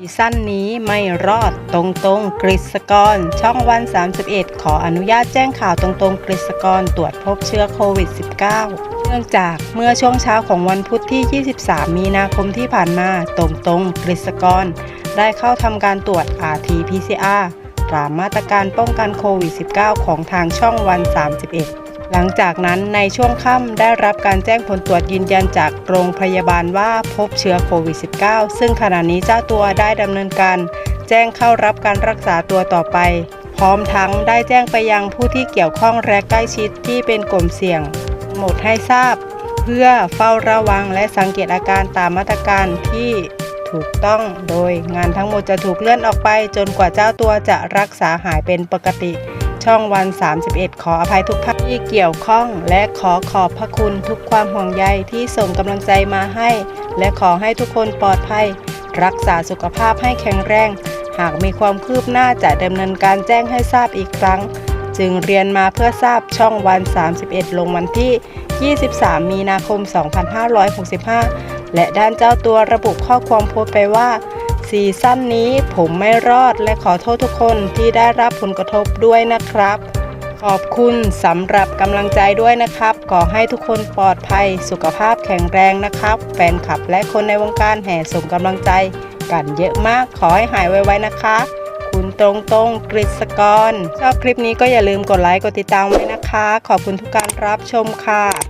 ซีซั่นนี้ไม่รอดตรงๆกฤษกร ช่องวัน 31 ขออนุญาตแจ้งข่าวตรงๆกฤษกรตรวจพบเชื้อโควิด -19 เนื่องจากเมื่อช่วงเช้าของวันพุธที่ 23 มีนาคมที่ผ่านมาตรงๆกฤษกร ได้เข้าทำการตรวจ RT-PCR ตามมาตรการป้องกันโควิด -19 ของทางช่องวัน 31 หลังจากนั้นในช่วงค่ำได้รับการแจ้งผลตรวจยืนยันจากโรงพยาบาลว่าพบเชื้อโควิด -19 ซึ่งขณะนี้เจ้าตัวได้ดำเนินการแจ้งเข้ารับการรักษาตัวต่อไป พร้อมทั้งได้แจ้งไปยังผู้ที่เกี่ยวข้องและใกล้ชิดที่เป็นกลุ่มเสี่ยง หมดให้ทราบ เพื่อเฝ้าระวังและสังเกตอาการตามมาตรการที่ถูกต้องโดยงานทั้งหมดจะถูกเลื่อนออกไปจนกว่าเจ้าตัวจะรักษาหายเป็นปกติ ช่องวัน 31 ขออภัยทุกท่านที่เกี่ยวข้อง และขอขอบพระคุณทุกความห่วงใยที่ส่งกำลังใจมาให้ และขอให้ทุกคนปลอดภัย รักษาสุขภาพให้แข็งแรง หากมีความคืบหน้าจะดำเนินการแจ้งให้ทราบอีกครั้ง จึงเรียนมาเพื่อทราบช่องวัน 31 ลงวันที่ 23 มีนาคม 2565 และด้านเจ้าตัวระบุข้อความโพสต์ไปว่า ซีซั่นนี้ผมไม่รอดและขอโทษทุกคนที่ได้รับผลกระทบด้วยนะครับ ขอบคุณสำหรับกำลังใจด้วยนะครับ ขอให้ทุกคนปลอดภัย สุขภาพแข็งแรงนะครับ แฟนคลับและคนในวงการแห่ส่งกำลังใจกันเยอะมาก ขอให้หายไวๆนะคะ คุณตรงตรงๆกฤษกร ชอบคลิปนี้ก็อย่าลืมกดไลค์ กดติดตามไว้นะคะ ขอบคุณทุกการรับชมค่ะ